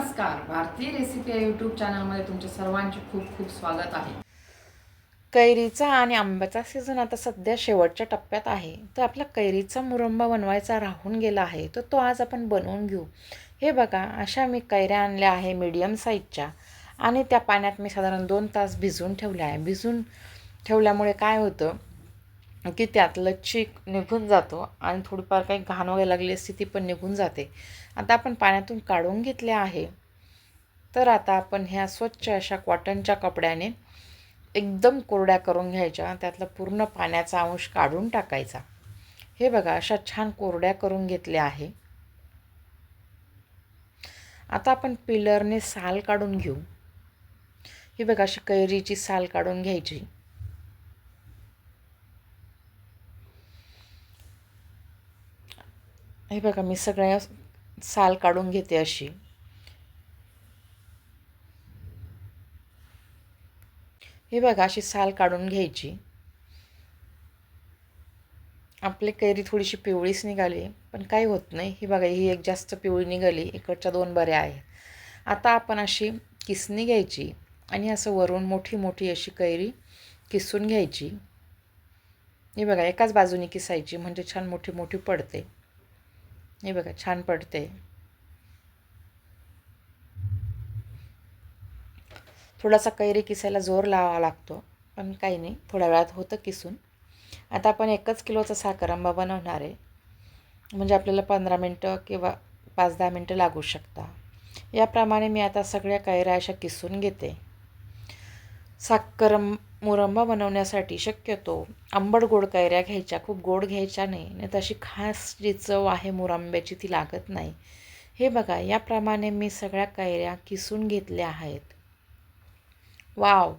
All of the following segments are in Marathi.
नमस्कार. भारतीय रेसिपी या यूट्यूब चॅनलमध्ये तुमचे सर्वांचे खूप खूप स्वागत आहे. कैरीचा आणि आंब्याचा सीझन आता सध्या शेवटच्या टप्प्यात आहे. तर आपला कैरीचा मुरंबा बनवायचा राहून गेला आहे. तर तो आज आपण बनवून घेऊ. हे बघा अशा मी कैऱ्या आणल्या आहे मीडियम साईजच्या आणि त्या पाण्यात मी साधारण दोन तास भिजवून ठेवल्या आहे. भिजून ठेवल्यामुळे काय होतं की त्यातलं चीक निघून जातो आणि थोडीफार काही घाण वगैरे लागली असते ती पण निघून जाते. आता आपण पाण्यातून काढून घेतले आहे. तर आता आपण ह्या स्वच्छ अशा कॉटनच्या कपड्याने एकदम कोरड्या करून घ्यायच्या. त्यातला पूर्ण पाण्याचा अंश काढून टाकायचा. हे बघा अशा छान कोरड्या करून घेतल्या आहे. आता आपण पिलरने साल काढून घेऊ. ही बघा अशी कैरीची साल काढून घ्यायची. हे बघा मी सगळ्या साल काढून घेते अशी. हे बघा अशी साल काढून घ्यायची. आपली कैरी थोडीशी पिवळीच निघाली पण काही होत नाही. ही बघा ही एक जास्त पिवळी निघाली इकडच्या दोन बऱ्या आहे आता आपण अशी किसणी घ्यायची आणि असं वरून मोठी मोठी अशी कैरी किसून घ्यायची. हे बघा एकाच बाजूनी किसायची म्हणजे छान मोठी मोठी पडते. हे बघा छान पडते थोडासा कैरी किसायला जोर लावा लागतो पण काही नाही थोड्या वेळात होतं किसून. आता आपण एकच किलोचा साखर आंबा बनवणार आहे. म्हणजे आपल्याला पंधरा मिनटं किंवा पाच दहा मिनटं लागू शकता. याप्रमाणे मी आता सगळ्या कैऱ्या अशा किसून घेते. साखर मुरंबा बनवण्यासाठी शक्यतो आंबट गोड कैऱ्या घ्यायच्या खूप गोड घ्यायच्या नाही नाही तशी खास जी चव आहे मुरंब्याची ती लागत नाही. हे बघा याप्रमाणे मी सगळ्या कैऱ्या किसून घेतल्या आहेत. वाव!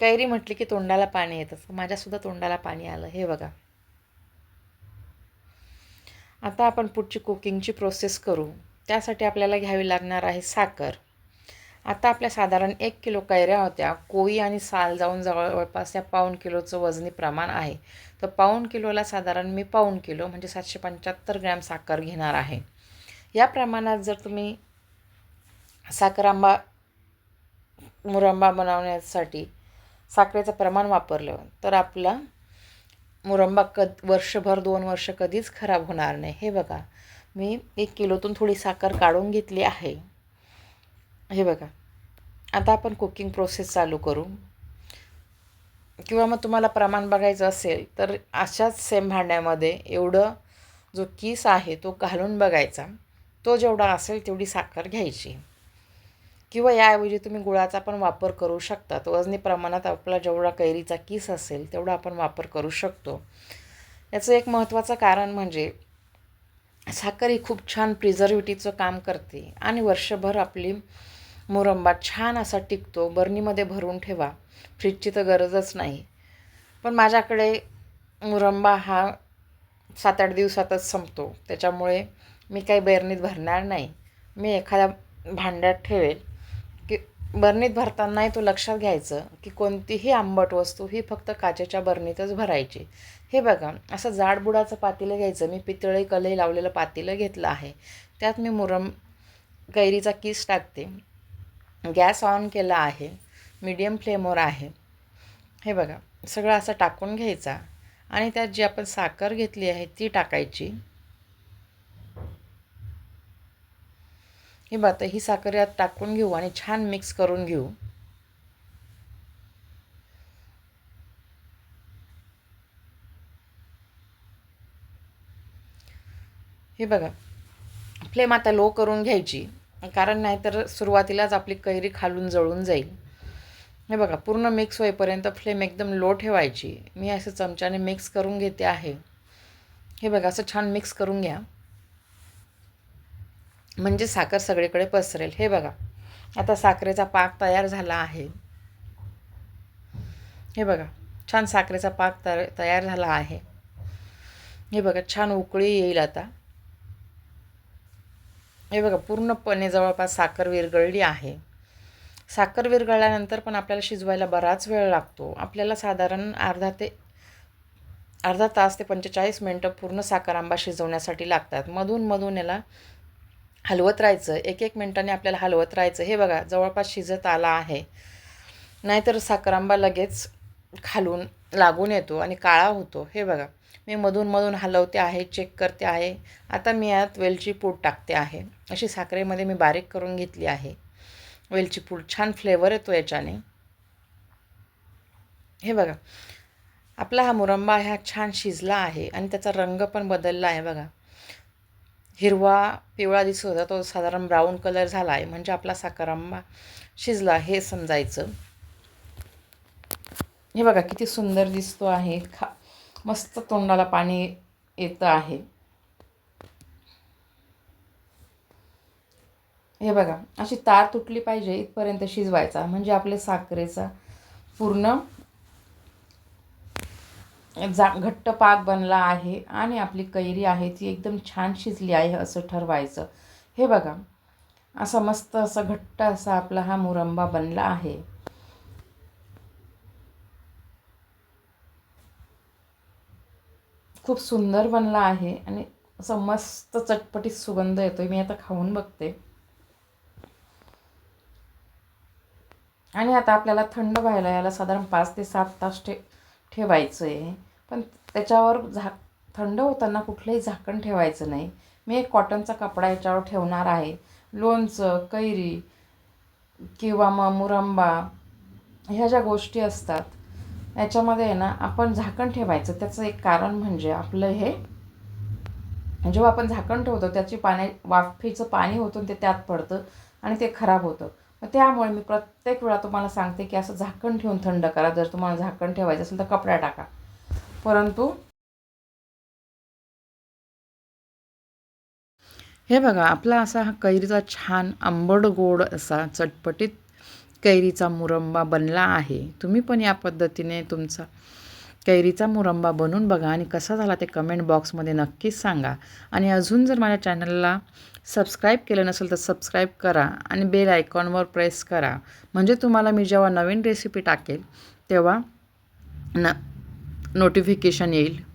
कैरी म्हटली की तोंडाला पाणी येतं माझ्यासुद्धा तोंडाला पाणी आलं. हे बघा. आता आपण पुढची कुकिंगची प्रोसेस करू. त्यासाठी आपल्याला घ्यावी लागणार आहे साखर. आता आपल्या साधारण एक किलो कैऱ्या होत्या. कोळी आणि साल जाऊन जवळपास या पाऊण किलोचं वजनी प्रमाण आहे. तर पाऊण किलोला साधारण मी पाऊण किलो म्हणजे सातशे पंच्याहत्तर ग्रॅम साखर घेणार आहे. या प्रमाणात जर तुम्ही साखर आंबा मुरंबा बनवण्यासाठी साखरेचं प्रमाण वापरलं तर आपला मुरंबा कद वर्षभर दोन वर्ष कधीच खराब होणार नाही. हे बघा मी एक किलोतून थोडी साखर काढून घेतली आहे. हे बघा. आता आपण कुकिंग प्रोसेस चालू करू. किंवा मग तुम्हाला प्रमाण बघायचं असेल तर अशाच सेम भांड्यामध्ये एवढं जो किस आहे तो घालून बघायचा. तो जेवढा असेल तेवढी साखर घ्यायची. किंवा याऐवजी तुम्ही गुळाचा पण वापर करू शकता. तो वजनी प्रमाणात आपला जेवढा कैरीचा किस असेल तेवढा आपण वापर करू शकतो. याचं एक महत्त्वाचं कारण म्हणजे साखर ही खूप छान प्रिझर्वेटिव्हचं काम करते. आणि वर्षभर आपली मुरंबा छान असा टिकतो बर्नीमध्ये भरून ठेवा. फ्रीजची तर गरजच नाही. पण माझ्याकडे मुरंबा हा सात आठ दिवसातच संपतो. त्याच्यामुळे मी काही बर्नीत भरणार नाही. मी एखाद्या भांड्यात ठेवेल. की बर्नीत भरतानाही तो लक्षात घ्यायचं की कोणतीही आंबट वस्तू ही फक्त काचेच्या बर्नीतच भरायची. हे बघा असं जाडबुडाचं पातेलं घ्यायचं. मी पितळी कलई लावलेलं पातेलं घेतलं आहे. त्यात मी मुरम कैरीचा किस टाकते. गॅस ऑन केला आहे मीडियम फ्लेमवर आहे. हे बघा सगळं असं टाकून घ्यायचा आणि त्यात जी आपण साखर घेतली आहे ती टाकायची. हे बघा ही साखर यात टाकून घेऊ आणि छान मिक्स करून घेऊ. हे बघा फ्लेम आता लो करून घ्यायची. कारण नाहीतर सुरुवातीलाच आपली कैरी खालून जळून जाईल. हे बघा पूर्ण मिक्स होईपर्यंत फ्लेम एकदम लो ठेवायची. मी असं चमच्याने मिक्स करून घेते आहे. हे बघा असं छान मिक्स करून घ्या. म्हणजे साखर सगळीकडे पसरेल. हे बघा आता साखरेचा पाक तयार झाला आहे. हे बघा छान साखरेचा पाक तयार झाला आहे. हे बघा छान उकळी येईल आता. हे बघा पूर्णपणे जवळपास साखर विरघळली आहे. साखर विरघळल्यानंतर पण आपल्याला शिजवायला बराच वेळ लागतो. आपल्याला साधारण अर्धा ते अर्धा तास ते पंचेचाळीस मिनटं पूर्ण साखर आंबा शिजवण्यासाठी लागतात. मधून मधून याला हलवत राहायचं. एक एक मिनटाने आपल्याला हलवत राहायचं. हे बघा जवळपास शिजत आला आहे. नाहीतर साखर आंबा लगेच खालून लागून येतो आणि काळा होतो. हे बघा. मी मधून मधून हलवते आहे चेक करते आहे. आता मी यात वेलची पूड टाकते आहे. अशी साखरेमध्ये मी बारीक करून घेतली आहे. वेलची पूड छान फ्लेवर येतो याच्याने. हे बघा. आपला हा मुरंबा ह्या छान शिजला आहे आणि त्याचा रंग पण बदलला आहे बघा. हिरवा पिवळा दिसत होता. तो साधारण ब्राऊन कलर झाला आहे. म्हणजे आपला साखरांबा शिजला हे समजायचं. हे बघा किती सुंदर दिसतो आहे. खा मस्त तोंडाला पाणी येतं आहे. हे बघा अशी तार तुटली पाहिजे इथपर्यंत शिजवायचा म्हणजे आपले साखरेचा पूर्ण जा घट्ट पाक बनला आहे आणि आपली कैरी आहे ती एकदम छान शिजली आहे असं ठरवायचं. हे बघा असा मस्त असा घट्ट असा आपला हा मुरंबा बनला आहे. खूप सुंदर बनला आहे आणि असं मस्त चटपटीत सुगंध येतोय. मी आता खाऊन बघते. आणि आता आपल्याला थंड व्हायला याला साधारण पाच ते सात तास ठे ठेवायचं आहे पण त्याच्यावर झा थंड होताना कुठलंही झाकण ठेवायचं नाही. मी एक कॉटनचा कपडा याच्यावर ठेवणार आहे. लोणचं कैरी किंवा मग मुरंबा ह्या ज्या गोष्टी असतात याच्यामध्ये आहे ना आपण झाकण ठेवायचं. त्याचं एक कारण म्हणजे आपलं हे जेव्हा आपण झाकण ठेवतो त्याची पाण्या वाफेचं पाणी होतं ते त्यात पडतं आणि ते खराब होतं. मग त्यामुळे मी प्रत्येक वेळा तुम्हाला सांगते की असं झाकण ठेवून थंड करा. जर तुम्हाला झाकण ठेवायचं असेल तर कपडा टाका. परंतु हे बघा आपला असा हा कैरीचा छान आंबड गोड असा चटपटीत कैरीचा मुरंबा बनला आहे. तुम्ही पण या पद्धतीने तुमचा कैरीचा मुरंबा बनवून बघा आणि कसा झाला ते कमेंट बॉक्समध्ये नक्कीच सांगा. आणि अजून जर माझ्या चॅनलला सबस्क्राईब केलं नसेल तर सबस्क्राईब करा आणि बेल आयकॉनवर प्रेस करा. म्हणजे तुम्हाला मी जेव्हा नवीन रेसिपी टाकेल तेव्हा न नोटिफिकेशन येईल.